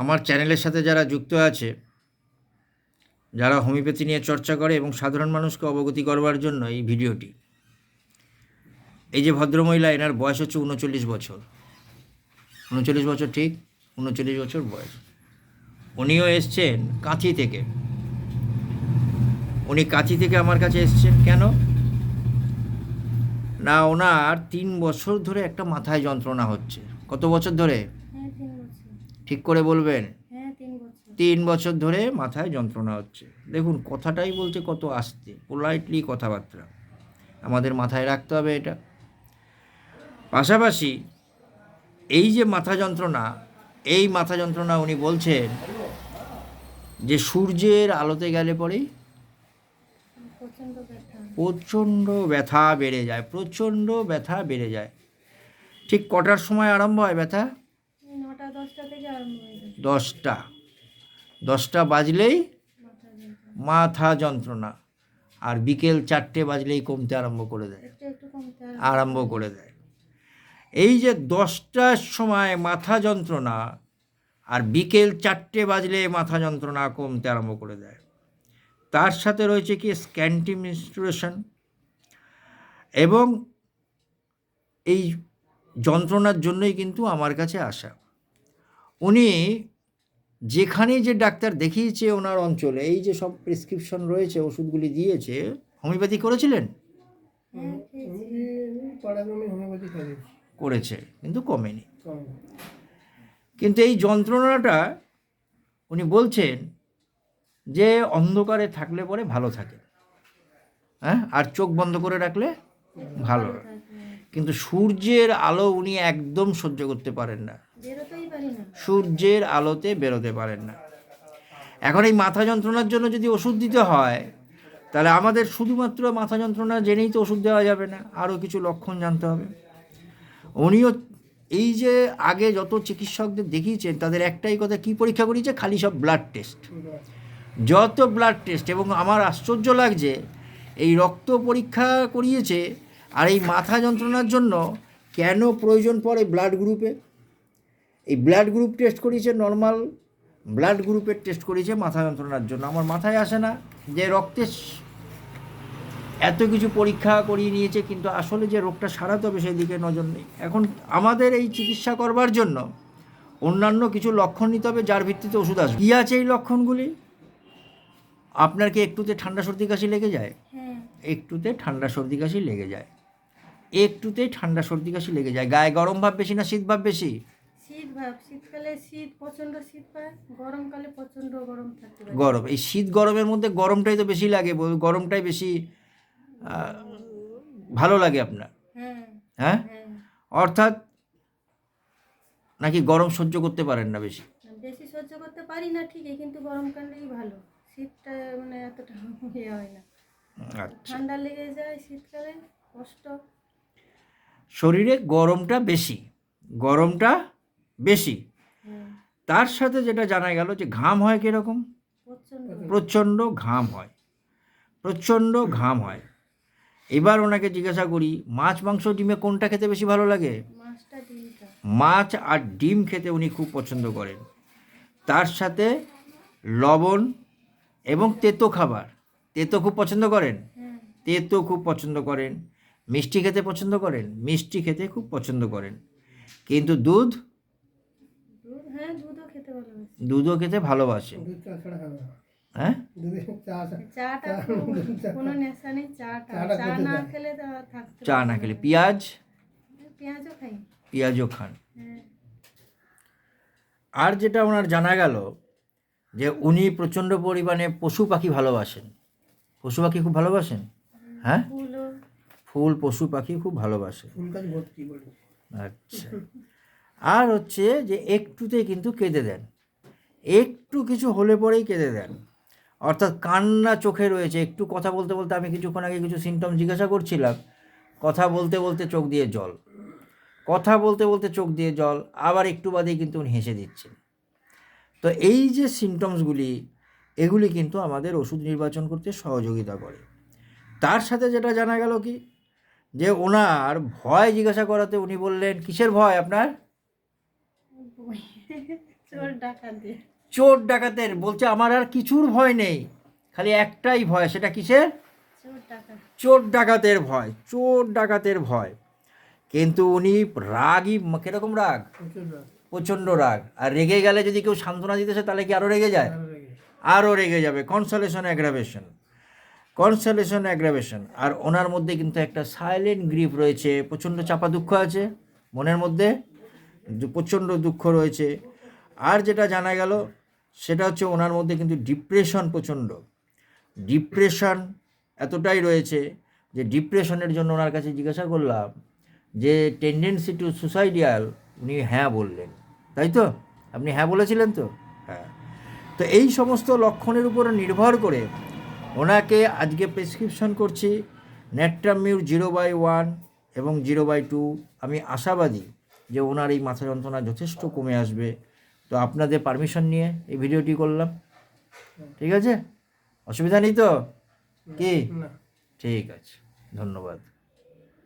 আমার চ্যানেলের সাথে যারা যুক্ত আছে, যারা হোমিওপ্যাথি নিয়ে চর্চা করে এবং সাধারণ মানুষকে অবগতি করবার জন্য এই ভিডিওটি, এই যে ভদ্রমহিলা, এনার বয়স হচ্ছে উনচল্লিশ বছর। উনচল্লিশ বছর ঠিক, উনচল্লিশ বছর বয়স। উনিও এসছেন কাঁথি থেকে। উনি কাঁথি থেকে আমার কাছে এসছেন। কেন? না, ওনার তিন বছর ধরে একটা মাথায় যন্ত্রণা হচ্ছে। কত বছর ধরে? ঠিক করে বলবেন? হ্যাঁ তিন বছর। ধরে মাথায় যন্ত্রণা হচ্ছে। দেখুন কথাটাই বলছে কত আসতে পোলাইটলি কথাবার্তা। আমাদের মাথায় রাখতে হবে এটা। পাশাপাশি এই যে মাথা যন্ত্রণা এই মাথা যন্ত্রণা উনি বলছেন যে সূর্যের আলোতে গেলে পরেই প্রচণ্ড ব্যথা। প্রচণ্ড ব্যথা বেড়ে যায় প্রচণ্ড ব্যথা বেড়ে যায়। ঠিক কটার সময় আরম্ভ হয় ব্যথা? দশটা দশটা। বাজলেই মাথা যন্ত্রণা। আর বিকেল চারটে বাজলেই কমতে আরম্ভ করে দেয়। আরম্ভ করে দেয়। এই যে দশটার সময় মাথা যন্ত্রণা আর বিকেল চারটে বাজলে মাথা যন্ত্রণা কমতে আরম্ভ করে দেয়। তার সাথে রয়েছে কি স্ক্যান্টি মিনস্ট্রুয়েশন এবং এই যন্ত্রণার জন্যই কিন্তু আমার কাছে আসা। উনি যেখানে যে ডাক্তার দেখিয়েছে ওনার অঞ্চলে এই যে সব প্রেসক্রিপশন রয়েছে ওষুধগুলি দিয়েছে হোমিওপ্যাথি করেছিলেন? হ্যাঁ করেছে কিন্তু কমেনি। কিন্তু এই যন্ত্রণাটা উনি বলছেন যে অন্ধকারে থাকলে পরে ভালো থাকে। হ্যাঁ আর চোখ বন্ধ করে রাখলে ভালো। কিন্তু সূর্যের আলো উনি একদম সহ্য করতে পারেন না। সূর্যের আলোতে বেরোতে পারেন না। এখন এই মাথা যন্ত্রণার জন্য যদি ওষুধ দিতে হয়, তাহলে আমাদের শুধুমাত্র মাথা যন্ত্রণা জেনেই তো ওষুধ দেওয়া যাবে না, আরও কিছু লক্ষণ জানতে হবে। উনিও এই যে আগে যত চিকিৎসকদের দেখিয়েছেন, তাদের একটাই কথা, কি পরীক্ষা করিয়েছে? খালি সব ব্লাড টেস্ট যত ব্লাড টেস্ট এবং আমার আশ্চর্য লাগছে, এই রক্ত পরীক্ষা করিয়েছে, আর এই মাথা যন্ত্রণার জন্য কেন প্রয়োজন পড়ে ব্লাড গ্রুপে এই ব্লাড গ্রুপ টেস্ট করিয়েছে নর্মাল ব্লাড গ্রুপের টেস্ট করিয়েছে মাথা যন্ত্রণার জন্য। আমার মাথায় আসে না যে রক্তে এত কিছু পরীক্ষা করিয়ে নিয়েছে কিন্তু আসলে যে রোগটা সারাতে হবে সেই দিকে নজর নেই। এখন আমাদের এই চিকিৎসা করবার জন্য অন্যান্য কিছু লক্ষণ নিতে হবে যার ভিত্তিতে ওষুধ আসবে। কী আছে এই লক্ষণগুলি? আপনার কি একটুতে ঠান্ডা সর্দি কাশি লেগে যায়? হ্যাঁ। একটুতে ঠান্ডা সর্দি কাশি লেগে যায়। একটুতেই ঠান্ডা সর্দি কাশি লেগে যায়। গায়ে গরম ভাব বেশি না শীত ভাব বেশি? শীত ভাব শীতকালে শীত প্রচণ্ড শীত পায় গরমকালে প্রচণ্ড গরম থাকতে পারে। গরম এই শীত গরমের মধ্যে গরমটাই তো বেশি লাগে গরমটাই বেশি ভালো লাগে আপনার। হ্যাঁ হ্যাঁ? হ্যাঁ। অর্থাৎ নাকি গরম সহ্য করতে পারেন না বেশি? বেশি সহ্য করতে পারি না ঠিকই কিন্তু গরমকালেই ভালো। শীতটা মানে এতটা ইয়ে হয় না। আচ্ছা। ঠান্ডা লেগে যায় শীতকালে কষ্ট। শরীরে গরমটা বেশি গরমটা বেশি। তার সাথে যেটা জানা গেল যে ঘাম হয় কীরকম? প্রচণ্ড প্রচণ্ড ঘাম হয়। প্রচণ্ড ঘাম হয়। এবার ওনাকে জিজ্ঞাসা করি মাছ মাংস ডিমে কোনটা খেতে বেশি ভালো লাগে? মাছ আর ডিম খেতে উনি খুব পছন্দ করেন। তার সাথে লবণ এবং তেতো খাবার। তেতো খুব পছন্দ করেন? তেতো খুব পছন্দ করেন। মিষ্টি খেতে পছন্দ করেন? মিষ্টি খেতে খুব পছন্দ করেন। কিন্তু দুধ দুধও খেতে ভালোবাসি। দুধও খেতে ভালোবাসেন চা না। হ্যাঁ? চা না খেলে তো আর থাকতে চা না খেলে। পেঁয়াজ? পেঁয়াজও খান। হ্যাঁ। আর যেটা ওনার জানা গেল যে উনি প্রচণ্ড পরিমাণে পশু পাখি ভালোবাসেন। পশু পাখি খুব ভালোবাসেন? হ্যাঁ? ফুল পশু পাখি খুব ভালোবাসে। আচ্ছা। আর হচ্ছে যে একটুতে কিন্তু কেঁদে দেন। একটু কিছু হলে পরেই কেঁদে দেন। অর্থাৎ কান্না চোখে রয়েছে। একটু কথা বলতে বলতে আমি কিছুক্ষণ আগে কিছু সিমটম জিজ্ঞাসা করছিলাম। কথা বলতে বলতে চোখ দিয়ে জল। কথা বলতে বলতে চোখ দিয়ে জল। আবার একটু বাদেই কিন্তু উনি হেসে দিচ্ছেন। তো এই যে সিমটমসগুলি এগুলি কিন্তু আমাদের ওষুধ নির্বাচন করতে সহযোগিতা করে। তার সাথে যেটা জানা গেল কি? যে ওনার ভয় জিজ্ঞাসা করাতে উনি বললেন, কিসের ভয় আপনার? চোর ডাকাত দিয়ে চোর ডাকাতের বলছে আমার আর কিছুর ভয় নেই। খালি একটাই ভয় সেটা কিসের? চোর ডাকাতের ভয় চোর ডাকাতের ভয়। কিন্তু উনি রাগই কীরকম রাগ? প্রচণ্ড রাগ। আর রেগে গেলে যদি কেউ সান্ত্বনা দিতেছে তাহলে কি আরও রেগে যায়? আরও রেগে যাবে। কনসলেশন অ্যাগ্রাভেশন কনসলেশন অ্যাগ্রাভেশন আর ওনার মধ্যে কিন্তু একটা সাইলেন্ট গ্রিপ রয়েছে। প্রচণ্ড চাপা দুঃখ আছে মনের মধ্যে। প্রচণ্ড দুঃখ রয়েছে। আর যেটা জানা গেল সেটা হচ্ছে ওনার মধ্যে কিন্তু ডিপ্রেশন প্রচণ্ড। ডিপ্রেশন এতটাই রয়েছে যে ডিপ্রেশনের জন্য ওনার কাছে জিজ্ঞাসা করলাম যে টেন্ডেন্সি টু সুসাইডিয়াল উনি হ্যাঁ বললেন। তাই তো? আপনি হ্যাঁ বলেছিলেন তো? হ্যাঁ। তো এই সমস্ত লক্ষণের উপর নির্ভর করে ওনাকে আজকে প্রেসক্রিপশন করছি natrum mur zero by one এবং জিরো বাই টু আমি আশাবাদী যে ওনার এই মাথা যন্ত্রণা যথেষ্ট কমে আসবে। তো আপনাদের পারমিশন নিয়ে এই ভিডিওটি করলাম। ঠিক আছে? অসুবিধা নেই তো? কি? ঠিক আছে। ধন্যবাদ।